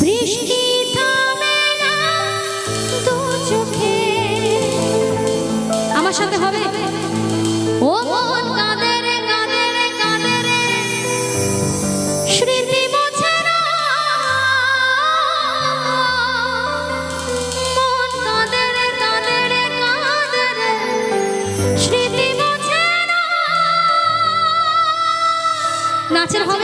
বৃষ্টি থামে আমার সাথে হবে? গাছের হবে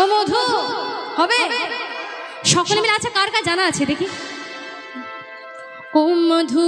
ও মধু হবে? সকলে মিলে আছে কার কার জানা আছে? দেখি। ও মধু